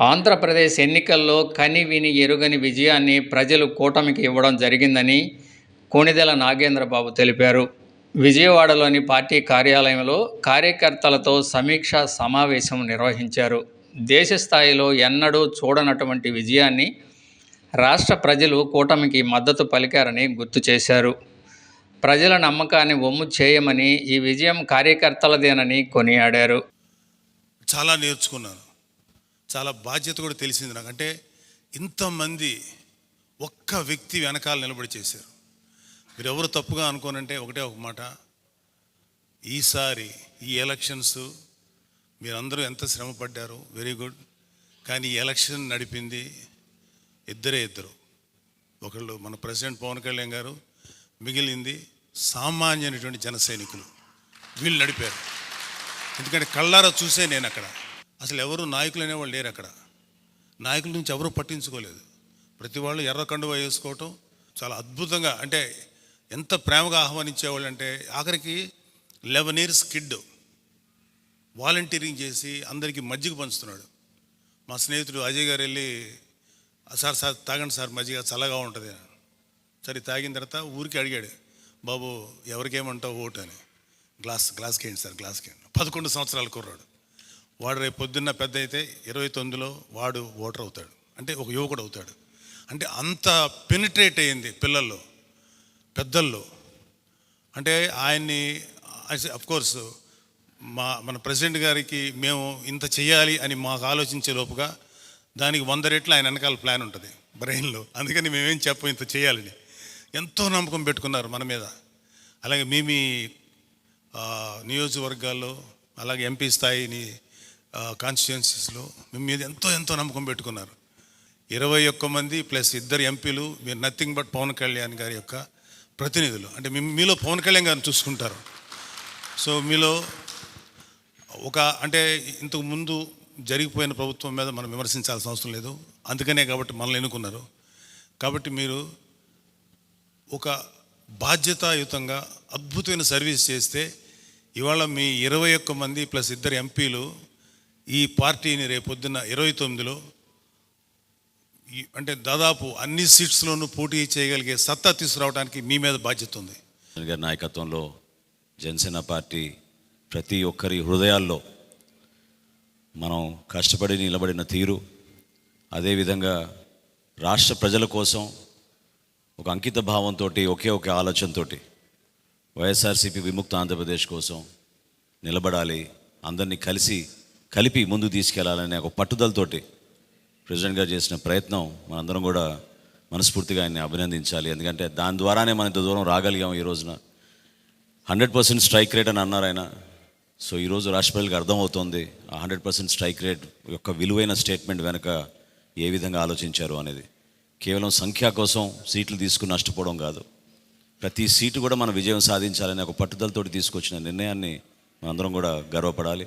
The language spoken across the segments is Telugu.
ఆంధ్రప్రదేశ్ ఎన్నికల్లో కని విని ఎరుగని విజయాన్ని ప్రజలు కూటమికి ఇవ్వడం జరిగిందని కోణిదెల నాగేంద్రబాబు తెలిపారు. విజయవాడలోని పార్టీ కార్యాలయంలో కార్యకర్తలతో సమీక్షా సమావేశం నిర్వహించారు. దేశ స్థాయిలో ఎన్నడూ చూడనటువంటి విజయాన్ని రాష్ట్ర ప్రజలు కూటమికి మద్దతు పలికారని గుర్తు చేశారు. ప్రజల నమ్మకాన్ని ఒమ్ము చేయమని ఈ విజయం కార్యకర్తలదేనని కొనియాడారు. చాలా నేర్చుకున్నాను చాలా బాధ్యత కూడా తెలిసింది నాకు. అంటే ఇంతమంది ఒక్క వ్యక్తి వెనకాల నిలబడి చేశారు. మీరు ఎవరు తప్పుగా అనుకోనంటే ఒకటే ఒక మాట. ఈసారి ఈ ఎలక్షన్స్ మీరందరూ ఎంత శ్రమ పడ్డారు వెరీ గుడ్. కానీ ఈ ఎలక్షన్ నడిపింది ఇద్దరే ఇద్దరు. ఒకళ్ళు మన ప్రెసిడెంట్ పవన్ కళ్యాణ్ గారు మిగిలింది సామాన్యమైనటువంటి జన సైనికులు. వీళ్ళు నడిపారు. ఎందుకంటే కళ్ళారా చూసే నేను అక్కడ. అసలు ఎవరు నాయకులు అనేవాళ్ళు లేరు అక్కడ. నాయకుల నుంచి ఎవరు పట్టించుకోలేదు. ప్రతి వాళ్ళు ఎర్ర కండువా వేసుకోవటం చాలా అద్భుతంగా అంటే ఎంత ప్రేమగా ఆహ్వానించేవాళ్ళు అంటే ఆఖరికి లెవెన్ ఇయర్స్ కిడ్ వాలంటీరింగ్ చేసి అందరికీ మజ్జిగ పంచుతున్నాడు. మా స్నేహితుడు అజయ్ గారు వెళ్ళి సార్ సార్ తాగండి సార్ మజ్జిగ చల్లగా ఉంటుంది సరే తాగిన తర్వాత ఊరికి అడిగాడు బాబు ఎవరికేమంటావు ఓటు అని. గ్లాస్ గ్లాస్కి ఏంటి సార్ గ్లాస్కి ఏంటి పదకొండు సంవత్సరాల కుర్రాడు. వాడు రేపు పొద్దున్న పెద్ద అయితే ఇరవై తొమ్మిదిలో వాడు ఓటర్ అవుతాడు. అంటే ఒక యువకుడు అవుతాడు. అంటే అంత పెనిట్రేట్ అయ్యింది పిల్లల్లో పెద్దల్లో. అంటే ఆయన్ని కోర్స్ మా మన ప్రెసిడెంట్ గారికి మేము ఇంత చేయాలి అని మాకు ఆలోచించే లోపుగా దానికి వంద రెట్లు ఆయన వెనకాల ప్లాన్ ఉంటుంది బ్రెయిన్లో. అందుకని మేమేం చెప్పం ఇంత చేయాలని ఎంతో నమ్మకం పెట్టుకున్నారు మన మీద. అలాగే మీ మీ నియోజకవర్గాల్లో అలాగే ఎంపీ స్థాయిని కాన్స్టిట్యున్సీస్లో మీ మీద ఎంతో ఎంతో నమ్మకం పెట్టుకున్నారు. ఇరవై ఒక్క మంది ప్లస్ ఇద్దరు ఎంపీలు మీరు నథింగ్ బట్ పవన్ కళ్యాణ్ గారి యొక్క ప్రతినిధులు. అంటే మీ మీలో పవన్ కళ్యాణ్ గారిని చూసుకుంటారు. సో మీలో ఒక అంటే ఇంతకు ముందు జరిగిపోయిన ప్రభుత్వం మీద మనం విమర్శించాల్సిన అవసరం లేదు. అందుకనే కాబట్టి మనల్ని ఎన్నుకున్నారు. కాబట్టి మీరు ఒక బాధ్యతాయుతంగా అద్భుతమైన సర్వీస్ చేస్తే ఇవాళ మీ ఇరవై ఒక్క మంది ప్లస్ ఇద్దరు ఎంపీలు ఈ పార్టీని రేపొద్దున ఇరవై తొమ్మిదిలో ఈ- అంటే దాదాపు అన్ని సీట్స్లోనూ పోటీ చేయగలిగే సత్తా తీసుకురావడానికి మీ మీద బాధ్యత ఉంది. గారి నాయకత్వంలో జనసేన పార్టీ ప్రతి ఒక్కరి హృదయాల్లో మనం కష్టపడి నిలబడిన తీరు అదేవిధంగా రాష్ట్ర ప్రజల కోసం ఒక అంకిత భావంతో ఒకే ఒక ఆలోచనతో వైఎస్ఆర్సీపీ విముక్త ఆంధ్రప్రదేశ్ కోసం నిలబడాలి అందరినీ కలిసి కలిపి ముందుకు తీసుకెళ్ళాలనే ఒక పట్టుదలతోటి ప్రెసిడెంట్ గారు చేసిన ప్రయత్నం మనందరం కూడా మనస్ఫూర్తిగా ఆయన్ని అభినందించాలి. ఎందుకంటే దాని ద్వారానే మనం ఇంత దూరం రాగలిగాం ఈ రోజున. హండ్రెడ్ పర్సెంట్ స్ట్రైక్ రేట్ అని అన్నారు ఆయన. సో ఈరోజు రాష్ట్ర ప్రజలకు అర్థమవుతోంది ఆ హండ్రెడ్ పర్సెంట్ స్ట్రైక్ రేట్ యొక్క విలువైన స్టేట్మెంట్ వెనుక ఏ విధంగా ఆలోచించారు అనేది. కేవలం సంఖ్య కోసం సీట్లు తీసుకుని నష్టపోవడం కాదు. ప్రతి సీటు కూడా మనం విజయం సాధించాలనే ఒక పట్టుదలతోటి తీసుకొచ్చిన నిర్ణయాన్ని మనందరం కూడా గర్వపడాలి.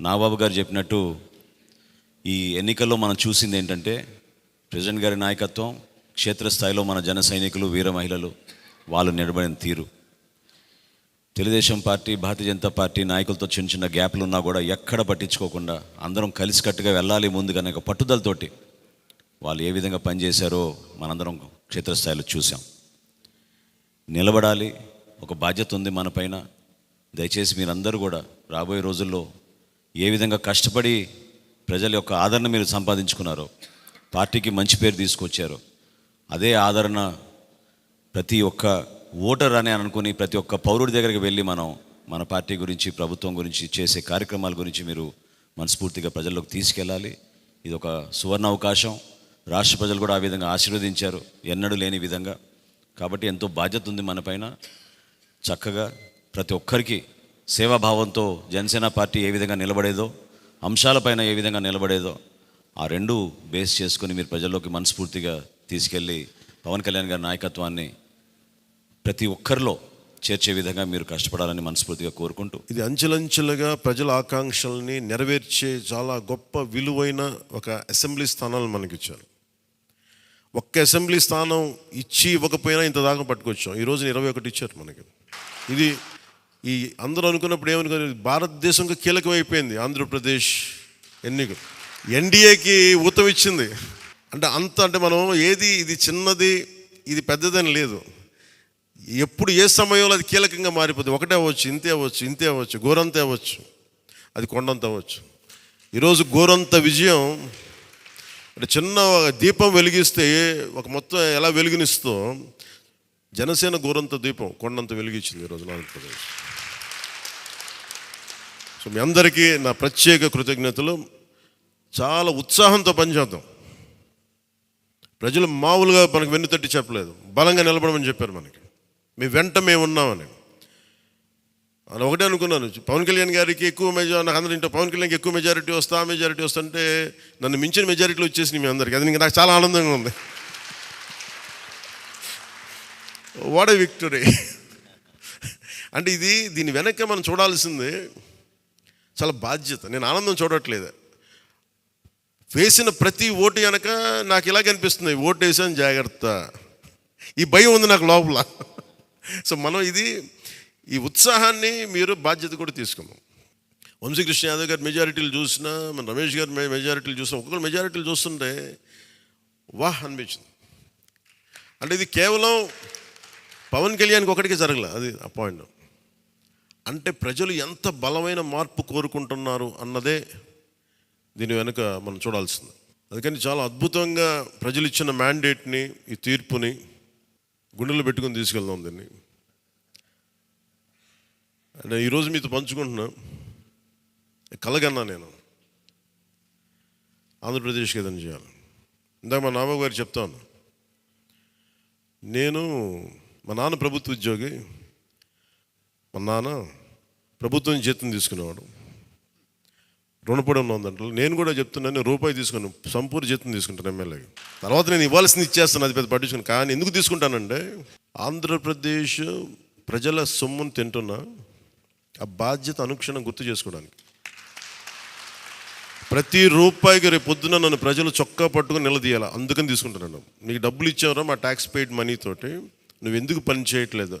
నాబాబు గారు చెప్పినట్టు ఈ ఎన్నికల్లో మనం చూసింది ఏంటంటే ప్రెసిడెంట్ గారి నాయకత్వం క్షేత్రస్థాయిలో మన జన సైనికులు వీర మహిళలు వాళ్ళు నిలబడిన తీరు. తెలుగుదేశం పార్టీ భారతీయ జనతా పార్టీ నాయకులతో చిన్న చిన్న గ్యాప్లు ఉన్నా కూడా ఎక్కడ పట్టించుకోకుండా అందరం కలిసికట్టుగా వెళ్ళాలి ముందుగానే ఒక పట్టుదలతోటి వాళ్ళు ఏ విధంగా పనిచేశారో మనందరం క్షేత్రస్థాయిలో చూసాం నిలబడాలి ఒక బాధ్యత ఉంది మన పైన. దయచేసి మీరందరూ కూడా రాబోయే రోజుల్లో ఏ విధంగా కష్టపడి ప్రజల యొక్క ఆదరణ మీరు సంపాదించుకున్నారో పార్టీకి మంచి పేరు తీసుకొచ్చారో అదే ఆదరణ ప్రతి ఒక్క ఓటర్ అని అనుకుని ప్రతి ఒక్క పౌరుడి దగ్గరికి వెళ్ళి మనం మన పార్టీ గురించి ప్రభుత్వం గురించి చేసే కార్యక్రమాల గురించి మీరు మనస్ఫూర్తిగా ప్రజల్లోకి తీసుకెళ్ళాలి. ఇది ఒక సువర్ణ అవకాశం. రాష్ట్ర ప్రజలు కూడా ఆ విధంగా ఆశీర్వదించారు. ఎన్నడూ లేని విధంగా. కాబట్టి ఎంతో బాధ్యత ఉంది మన పైన. చక్కగా ప్రతి ఒక్కరికి సేవాభావంతో జనసేన పార్టీ ఏ విధంగా నిలబడేదో అంశాలపైన ఏ విధంగా నిలబడేదో ఆ రెండు బేస్ చేసుకొని మీరు ప్రజల్లోకి మనస్ఫూర్తిగా తీసుకెళ్ళి పవన్ కళ్యాణ్ గారి నాయకత్వాన్ని ప్రతి ఒక్కరిలో చేర్చే విధంగా మీరు కష్టపడాలని మనస్ఫూర్తిగా కోరుకుంటూ. ఇది అంచెలంచెలుగా ప్రజల ఆకాంక్షల్ని నెరవేర్చే చాలా గొప్ప విలువైన ఒక అసెంబ్లీ స్థానాలు మనకి ఇచ్చారు ఒక్క అసెంబ్లీ స్థానం ఇచ్చి ఇవ్వకపోయినా ఇంత దాకా పట్టుకొచ్చాం. ఈ రోజున ఇరవై ఒకటి ఇచ్చారు మనకి. ఇది ఈ అందరూ అనుకున్నప్పుడు ఏమనుకున్నారు? భారతదేశంకు కీలకమైపోయింది ఆంధ్రప్రదేశ్ ఎన్నికలు. ఎన్డీఏకి ఊతం ఇచ్చింది. అంటే అంత అంటే మనం ఏది ఇది చిన్నది ఇది పెద్దదని లేదు. ఎప్పుడు ఏ సమయంలో అది కీలకంగా మారిపోతుంది ఒకటే అవ్వచ్చు ఇంతే అవ్వచ్చు ఇంతే అవ్వచ్చు గోరంతే అవ్వచ్చు. అది కొండంత అవ్వచ్చు. ఈరోజు గోరంత విజయం అంటే చిన్న దీపం వెలిగిస్తే ఒక మొత్తం ఎలా వెలుగునిస్తో జనసేన గోరంత దీపం కొండంత వెలిగించింది ఈరోజు ఆంధ్రప్రదేశ్. సో మీ అందరికీ నా ప్రత్యేక కృతజ్ఞతలు. చాలా ఉత్సాహంతో పనిచేద్దాం ప్రజలు మామూలుగా మనకు వెన్నుతట్టి చెప్పలేదు. బలంగా నిలబడమని చెప్పారు మనకి. మీ వెంట మేము ఉన్నామని. అలా ఒకటే అనుకున్నాను. పవన్ కళ్యాణ్ గారికి ఎక్కువ మెజార్ నాకు అందరూ పవన్ కళ్యాణ్కి ఎక్కువ మెజారిటీ వస్తా మెజారిటీ వస్తుంటే నన్ను మించిన మెజారిటీలు వచ్చేసినాయి మీ అందరికీ. అది ఇంకా నాకు చాలా ఆనందంగా ఉంది. వాట్ ఏ విక్టరీ అంటే ఇది దీని వెనక మనం చూడాల్సింది చాలా బాధ్యత. నేను ఆనందం చూడట్లేదు. వేసిన ప్రతి ఓటు కనుక నాకు ఇలాగ అనిపిస్తుంది. ఓటు వేసాను జాగ్రత్త. ఈ భయం ఉంది నాకు లోపల. సో మనం ఇది ఈ ఉత్సాహాన్ని మీరు బాధ్యత కూడా తీసుకున్నాం వంశీకృష్ణ యాదవ్ గారి మెజారిటీలు చూసినా మన రమేష్ గారి మెజారిటీలు చూసినా ఒక్కొక్కరు మెజారిటీలు చూస్తుంటే వాహ్ అనిపించింది. అంటే ఇది కేవలం పవన్ కళ్యాణ్కి ఒకటికే జరగలే అది అపాయింట్ అంటే ప్రజలు ఎంత బలమైన మార్పు కోరుకుంటున్నారు అన్నదే దీని వెనుక మనం చూడాల్సింది. అందుకని చాలా అద్భుతంగా ప్రజలు ఇచ్చిన మ్యాండేట్ని ఈ తీర్పుని గుండెలు పెట్టుకుని తీసుకెళ్దాం దీన్ని. అంటే ఈరోజు మీతో పంచుకుంటున్నా కలగన్నా నేను. ఆంధ్రప్రదేశ్కి ఏదైనా చేయాలి. ఇందాక మా నాన్న గారు చెప్తాను నేను మా నాన్న ప్రభుత్వ ఉద్యోగి మా నాన్న ప్రభుత్వం జీతం తీసుకునేవాడు. రుణపడి ఉన్నదంటే నేను కూడా చెప్తున్నాను రూపాయి తీసుకున్నాను సంపూర్ణ జీతం తీసుకుంటాను ఎమ్మెల్యేకి తర్వాత నేను ఇవ్వాల్సింది ఇచ్చేస్తాను అది పెద్ద పట్టించుకుని. కానీ ఎందుకు తీసుకుంటానంటే ఆంధ్రప్రదేశ్ ప్రజల సొమ్మును తింటున్నా ఆ బాధ్యత అనుక్షణం గుర్తు చేసుకోవడానికి. ప్రతి రూపాయికి రేపు పొద్దున నన్ను ప్రజలు చొక్కా పట్టుకుని నిలదీయాలి? అందుకని తీసుకుంటున్నాను. నీకు డబ్బులు ఇచ్చావురా మా ట్యాక్స్ పెయిడ్ మనీతోటి నువ్వు ఎందుకు పని చేయట్లేదు?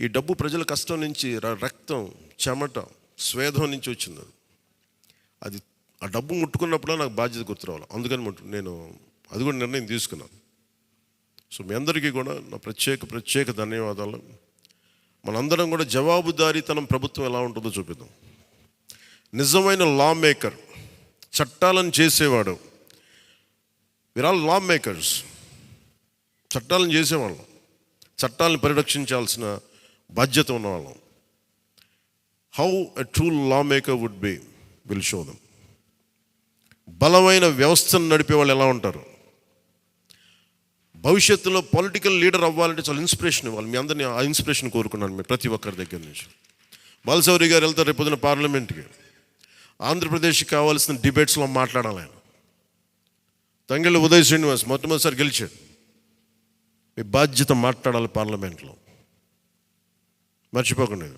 ఈ డబ్బు ప్రజల కష్టం నుంచి రక్తం చెమట స్వేదం నుంచి వచ్చింది అది. అది ఆ డబ్బు ముట్టుకున్నప్పుడు నాకు బాధ్యత గుర్తు రావాలి అందుకని నేను అది కూడా నిర్ణయం తీసుకున్నాను. సో మీ అందరికీ కూడా నా ప్రత్యేక ప్రత్యేక ధన్యవాదాలు. మనందరం కూడా జవాబుదారీతనం ప్రభుత్వం ఎలా ఉంటుందో చూపిద్దాం. నిజమైన లా మేకర్ చట్టాలను చేసేవాడు. వీర్ ఆల్ లా మేకర్స్ చట్టాలను చేసేవాళ్ళం. చట్టాలను పరిరక్షించాల్సిన బాధ్యత ఉన్నవాళ్ళం. How a true law maker would be will show them బలమైన వ్యవస్థను నడిపే వాళ్ళు ఎలా ఉంటారు? భవిష్యత్తులో పొలిటికల్ లీడర్ అవ్వాలంటే చాలా ఇన్స్పిరేషన్ ఇవ్వాలి. మీ అందరినీ ఆ ఇన్స్పిరేషన్ కోరుకున్నాను మీరు ప్రతి ఒక్కరి దగ్గర నుంచి. బాలసౌరి గారు వెళ్తారు రేపు పొద్దున పార్లమెంట్కి. ఆంధ్రప్రదేశ్కి కావాల్సిన డిబేట్స్లో మాట్లాడాలి ఆయన. తంగెళ్ళ ఉదయ్ శ్రీనివాస్ మొట్టమొదటిసారి గెలిచాడు. మీ బాధ్యత మాట్లాడాలి పార్లమెంట్లో. మర్చిపోకండి.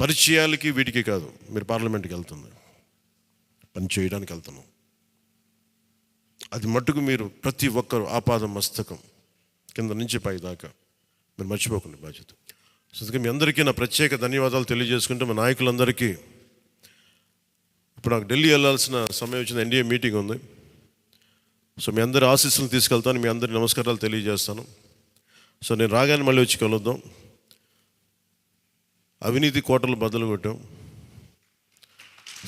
పరిచయాలకి వీటికి కాదు. మీరు పార్లమెంట్కి వెళ్తుంది. పని చేయడానికి వెళ్తున్నాం. అది మట్టుకు మీరు ప్రతి ఒక్కరు ఆపాద మస్తకం కింద నుంచి పై దాకా. మీరు మర్చిపోకండి బాధ్యత. సో అందుకే మీ అందరికీ నా ప్రత్యేక ధన్యవాదాలు తెలియజేసుకుంటే మా నాయకులందరికీ ఇప్పుడు నాకు ఢిల్లీ వెళ్ళాల్సిన సమయం వచ్చింది. ఎన్డీఏ మీటింగ్ ఉంది. సో మీ అందరి ఆశీస్సులు తీసుకెళ్తాను. మీ అందరి నమస్కారాలు తెలియజేస్తాను. సో నేను రాగానే మళ్ళీ వచ్చి కలుద్దాం. అవినీతి కోటలు బద్దలు